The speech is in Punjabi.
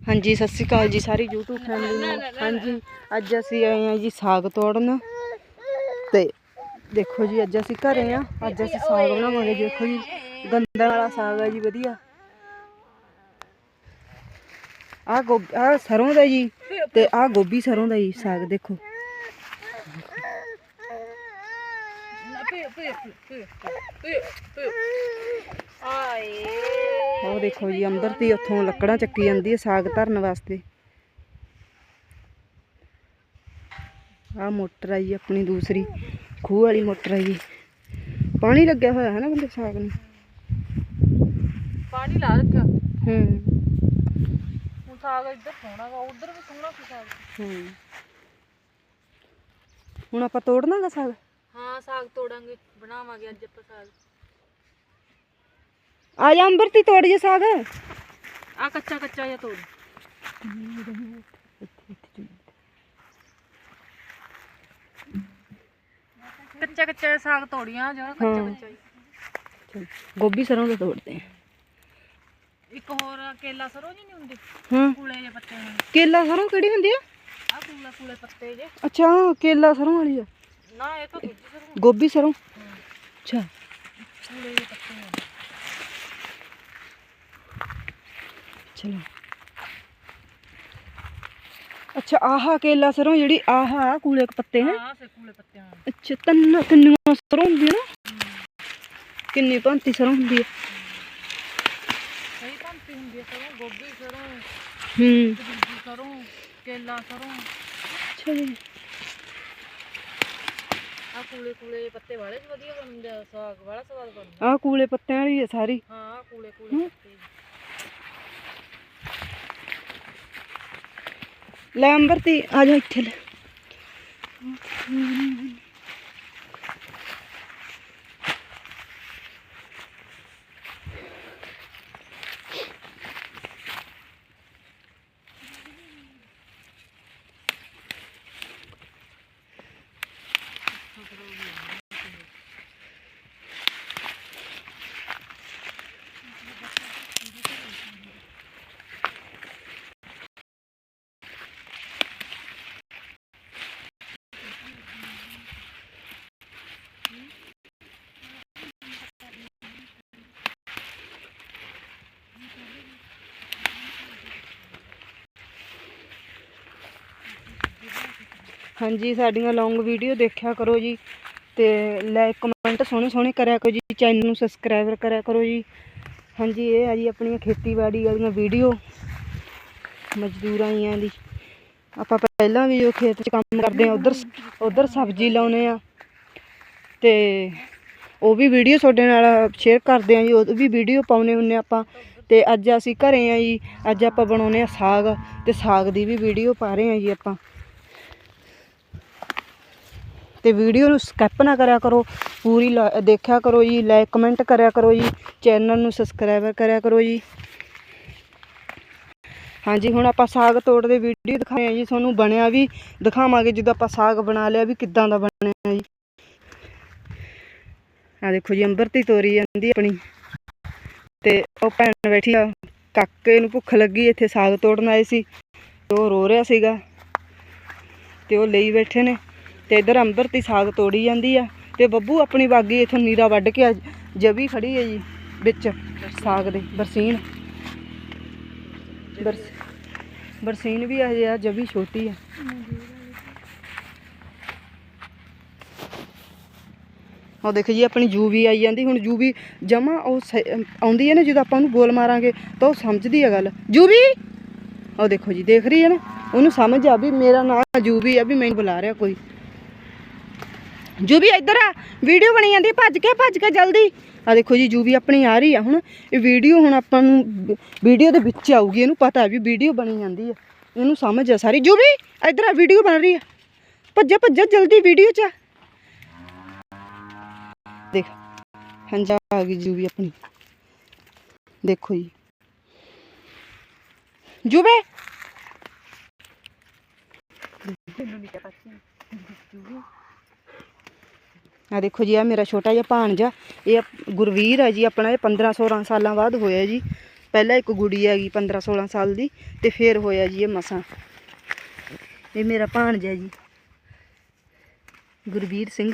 ਹਾਂਜੀ ਸਤਿ ਸ਼੍ਰੀ ਅਕਾਲ ਜੀ ਸਾਰੀ YouTube ਫੈਮਿਲੀ ਨੂੰ। ਹਾਂਜੀ ਅੱਜ ਅਸੀਂ ਆਏ ਹਾਂ ਜੀ ਸਾਗ ਤੋੜਨ। ਤੇ ਦੇਖੋ ਜੀ ਅੱਜ ਅਸੀਂ ਘਰੇ ਆ ਅੱਜ ਅਸੀਂ ਸਾਗ ਬਣਾਵਾਂਗੇ ਦੇਖੋ ਜੀ। ਗੰਦਲ ਵਾਲਾ ਸਾਗ ਹੈ ਜੀ ਵਧੀਆ। ਆ ਗੋਭੀ ਆ ਸਰੋਂ ਦਾ ਜੀ ਤੇ ਆ ਗੋਭੀ ਸਰੋਂ ਦਾ ਜੀ ਸਾਗ ਦੇਖੋ। ਆਏ। ਉਹ ਦੇਖੋ ਜੀ ਅੰਦਰ ਤੇ ਉੱਥੋਂ ਲੱਕੜਾਂ ਚੱਕੀ ਜਾਂਦੀ ਹੈ ਸਾਗ ਧਰਨ ਵਾਸਤੇ। ਆ ਮੋਟਰ ਆਈ ਆਪਣੀ ਦੂਸਰੀ ਖੂਹ ਵਾਲੀ ਮੋਟਰ ਆਈ। ਪਾਣੀ ਲੱਗਿਆ ਹੋਇਆ ਹੈ ਨਾ ਬੰਦੇ ਸਾਗ ਨੂੰ? ਪਾਣੀ ਲਾ ਰੱਖਿਆ। ਹੂੰ। ਹੁਣ ਸਾਗ ਇੱਧਰ ਸੋਹਣਾ ਵਾ ਉਧਰ ਵੀ ਸੋਹਣਾ ਸੀ ਸਾਗ। ਹੂੰ। ਹੁਣ ਆਪਾਂ ਤੋੜਨਾ ਗਾ ਸਾਗ? ਹਾਂ ਸਾਗ ਤੋੜਾਂਗੇ ਬਣਾਵਾਂਗੇ ਅੱਜ ਆਪਾਂ ਸਾਗ। ਆ ਜਾ ਅੰਬਰ ਤੀ ਤੋੜ ਜੇ ਸਾਗ। ਆ ਕੱਚਾ ਕੱਚਾ ਜਿਹਾ ਤੋੜ। ਕੱਚਾ ਕੱਚਾ ਜਿਹਾ ਸਾਗ ਤੋੜੀਆਂ ਜਿਹੜਾ ਕੱਚਾ ਹਾਂ। ਕੱਚਾ ਹੀ। ਚੱਲ, ਗੋਭੀ ਸਰੋਂ ਦਾ ਤੋੜਦੇ ਆ ਇੱਕ ਹੋਰ ਕੇਲਾ ਸਰੋਂ ਜੀ ਨਹੀਂ ਹੁੰਦੀ? ਹਾਂ। ਕੂਲੇ ਜਿਹੇ ਪੱਤੇ ਨੇ ਕੇਲਾ ਸਰੋਂ ਕਿਹੜੀ ਹੁੰਦੀ ਆ? ਆ ਕੂਲੇ ਕੂਲੇ ਪੱਤੇ ਜੇ ਅੱਛਾ ਕੇਲਾ ਸਰੋਂ ਵਾਲੀ ਆ। ਨਾ ਇਹ ਤਾਂ ਦੂਜੀ ਸਰੋਂ ਗੋਭੀ ਸਰੋਂ ਅੱਛਾ ਕੂਲੇ ਜਿਹੇ ਪੱਤੇ ਨੇ ਚਲੋ ਅੱਛਾ ਆਹਾ ਕੇਲਾ ਸਰੋਂ ਜਿਹੜੀ ਆਹਾ ਕੂਲੇ ਕੁ ਪੱਤੇ ਹੈ ਹਾਂ ਸੇ ਕੂਲੇ ਪੱਤਿਆਂ ਨਾਲ ਅੱਛਾ ਤੰਨ ਕਿੰਨੀਆਂ ਆ ਕੂਲੇ ਪੱਤੇ ਵਾਲੇ ਵੀ ਵਧੀਆ ਬਣਦੇ ਆ ਸਾਗ ਵਾਲਾ ਸਵਾਦ ਬਣਦਾ ਆਹ ਕੂਲੇ ਪੱਤਿਆਂ ਵਾਲੀ ਹੈ ਸਾਰੀ। ਹਾਂ ਆਹ ਕੂਲੇ ਕੂਲੇ ਪੱਤੇ। ਲੈ ਅੰਬਰ ਤੀ ਆ ਜਾ ਇੱਥੇ ਲੈ। ਹਾਂਜੀ, ਸਾਡੀਆਂ ਲੌਂਗ ਵੀਡੀਓ ਦੇਖਿਆ ਕਰੋ ਜੀ ਤੇ ਲਾਈਕ ਕਮੈਂਟ ਸੋਹਣੇ ਸੋਹਣੇ ਕਰਿਆ ਕਰੋ ਜੀ ਚੈਨਲ ਨੂੰ ਸਬਸਕ੍ਰਾਈਬ ਕਰਿਆ ਕਰੋ ਜੀ। ਹਾਂਜੀ, ਇਹ ਆ ਜੀ ਆਪਣੀਆਂ ਖੇਤੀਬਾੜੀ ਵਾਲੀਆਂ ਵੀਡੀਓ ਮਜ਼ਦੂਰਾਂ ਆਈਆਂ ਦੀ। ਆਪਾਂ ਪਹਿਲਾਂ ਵੀ ਜੋ ਖੇਤ 'ਚ ਕੰਮ ਕਰਦੇ ਆ ਉਧਰ ਉਧਰ ਸਬਜ਼ੀ ਲਾਉਨੇ ਆ ਤੇ ਉਹ ਵੀ ਵੀਡੀਓ ਤੁਹਾਡੇ ਨਾਲ ਸ਼ੇਅਰ ਕਰਦੇ ਆ ਜੀ, ਉਹ ਵੀ ਵੀਡੀਓ ਪਾਉਨੇ ਹੁੰਨੇ ਆਪਾਂ। ਤੇ ਅੱਜ ਅਸੀਂ ਘਰੇ ਆ ਜੀ, ਅੱਜ ਆਪਾਂ ਬਣਾਉਨੇ ਆ ਸਾਗ ਤੇ ਸਾਗ ਦੀ ਵੀ ਵੀਡੀਓ ਪਾ ਰਹੇ ਆ ਜੀ ਆਪਾਂ। ਤੇ ਵੀਡੀਓ ਨੂੰ ਸਕਿਪ ਨਾ ਕਰਿਆ ਕਰੋ, ਪੂਰੀ ਲਾ- ਦੇਖਿਆ ਕਰੋ ਜੀ ਲਾਈਕ ਕਮੈਂਟ ਕਰਿਆ ਕਰੋ ਜੀ ਚੈਨਲ ਨੂੰ ਸਬਸਕ੍ਰਾਈਬ ਕਰਿਆ ਕਰੋ ਜੀ। ਹਾਂਜੀ, ਹੁਣ ਆਪਾਂ ਸਾਗ ਤੋੜਦੇ ਵੀਡੀਓ ਦਿਖਾਏ ਆ ਜੀ, ਤੁਹਾਨੂੰ ਬਣਿਆ ਵੀ ਦਿਖਾਵਾਂਗੇ, ਜਦੋਂ ਆਪਾਂ ਸਾਗ ਬਣਾ ਲਿਆ ਵੀ ਕਿੱਦਾਂ ਦਾ ਬਣਿਆ ਜੀ। ਆ ਦੇਖੋ ਜੀ ਅੰਬਰਤੀ ਤੋਰੀ ਜਾਂਦੀ ਆਪਣੀ। ਤੇ ਉਹ ਭੈਣ ਬੈਠੀ ਆ, ਕਾਕੇ ਨੂੰ ਭੁੱਖ ਲੱਗੀ, ਇੱਥੇ ਸਾਗ ਤੋੜਨ ਆਏ ਸੀ, ਤੇ ਉਹ ਰੋ ਰਿਹਾ ਸੀਗਾ। ਤੇ ਉਹ ਲਈ ਬੈਠੇ ਨੇ। ਤੇ ਇਧਰ ਅੰਬਰ ਅੰਬਰਤੀ ਸਾਗ ਤੋੜੀ ਜਾਂਦੀ ਆ ਤੇ ਬੱਬੂ ਆਪਣੀ ਬਾਗੀ ਇਥੋਂ ਨੀਰਾ ਵੱਢ ਕੇ ਜਵੀ ਖੜੀ ਹੈ ਜੀ ਵਿੱਚ ਸਾਗ ਦੇ, ਬਰਸੀਨ। ਬਰਸੀਨ ਵੀ ਹਜੇ ਆ, ਜਵੀ ਛੋਟੀ ਆ। ਉਹ ਦੇਖੋ ਜੀ, ਆਪਣੀ ਜੂ ਆਈ ਜਾਂਦੀ, ਹੁਣ ਜੂਬੀ ਜਮਾ ਉਹ ਸ- ਆਉਂਦੀ ਹੈ ਨਾ, ਜਦੋਂ ਆਪਾਂ ਉਹਨੂੰ ਬੋਲ ਮਾਰਾਂਗੇ, ਤਾਂ ਉਹ ਸਮਝਦੀ ਆ ਗੱਲ। ਜੂਬੀ! ਉਹ ਦੇਖੋ ਜੀ, ਦੇਖ ਰਹੀ ਹੈ ਨਾ? ਉਹਨੂੰ ਸਮਝ ਆ ਵੀ ਮੇਰਾ ਨਾਮ ਜੂਬੀ ਆ, ਵੀ ਮੈਨੂੰ ਬੁਲਾ ਰਿਹਾ ਕੋਈ। ਜੂ ਇੱਧਰ ਆ, ਵੀਡੀਓ ਬਣੀ ਜਾਂਦੀ, ਭੱਜ ਕੇ ਭੱਜ ਕੇ ਜਲਦੀ। ਆ ਦੇਖੋ ਜੀ, ਜੂ ਆਪਣੀ ਆ ਰਹੀ ਆ ਹੁਣ। ਇਹ ਵੀਡੀਓ ਹੁਣ ਆਪਾਂ ਨੂੰ ਵੀਡੀਓ ਦੇ ਵਿੱਚ ਆਊਗੀ, ਇਹਨੂੰ ਪਤਾ ਵੀ ਵੀਡੀਓ ਬਣੀ ਜਾਂਦੀ ਆ। ਇਹਨੂੰ ਸਮਝ ਆ ਸਾਰੀ। ਜੂ ਇੱਧਰ ਆ, ਵੀਡੀਓ ਬਣ ਰਹੀ ਆ। ਭੱਜਾ ਭੱਜਾ, ਜਲਦੀ ਵੀਡੀਓ 'ਚ ਦੇਖ ਹਾਂਜੀ ਆ ਗਈ ਜੂ ਆਪਣੀ। ਦੇਖੋ ਜੀ। ਜੂਬੇ ਆ ਦੇਖੋ ਜੀ ਆ ਮੇਰਾ ਛੋਟਾ ਜਿਹਾ ਭਾਣਜਾ, ਇਹ ਗੁਰਵੀਰ ਹੈ ਜੀ, ਆਪਣਾ ਇਹ 15 16 ਸਾਲਾਂ ਬਾਅਦ ਹੋਇਆ ਜੀ। ਪਹਿਲਾਂ ਇੱਕ ਗੁੜੀ ਹੈਗੀ 15 16 ਸਾਲ ਦੀ ਤੇ ਫਿਰ ਹੋਇਆ ਜੀ ਇਹ ਮਸਾਂ। ਇਹ ਮੇਰਾ ਭਾਣਜਾ ਜੀ, ਗੁਰਵੀਰ ਸਿੰਘ।